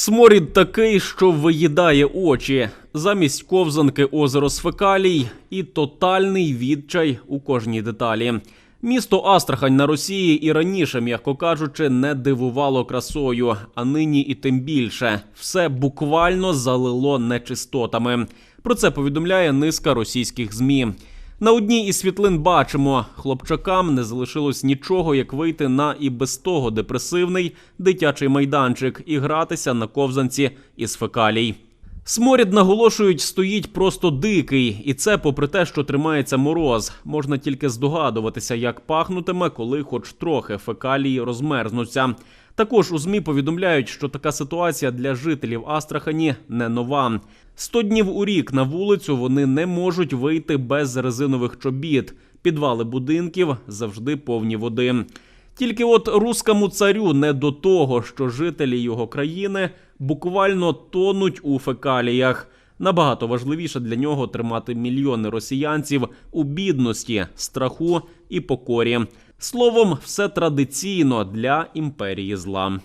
Сморід такий, що виїдає очі. Замість ковзанки озеро з фекалій і тотальний відчай у кожній деталі. Місто Астрахань на Росії і раніше, м'яко кажучи, не дивувало красою, а нині і тим більше. Все буквально залило нечистотами. Про це повідомляє низка російських змі. На одній із світлин бачимо, хлопчакам не залишилось нічого, як вийти на і без того депресивний дитячий майданчик і гратися на ковзанці із фекалій. Сморід, наголошують, стоїть просто дикий, і це попри те, що тримається мороз. Можна тільки здогадуватися, як пахнутиме, коли хоч трохи фекалії розмерзнуться. Також у ЗМІ повідомляють, що така ситуація для жителів Астрахані не нова. Сто днів у рік на вулицю вони не можуть вийти без резинових чобіт. Підвали будинків завжди повні води. Тільки от руському царю не до того, що жителі його країни буквально тонуть у фекаліях. Набагато важливіше для нього тримати мільйони росіянців у бідності, страху і покорі. Словом, все традиційно для імперії зла.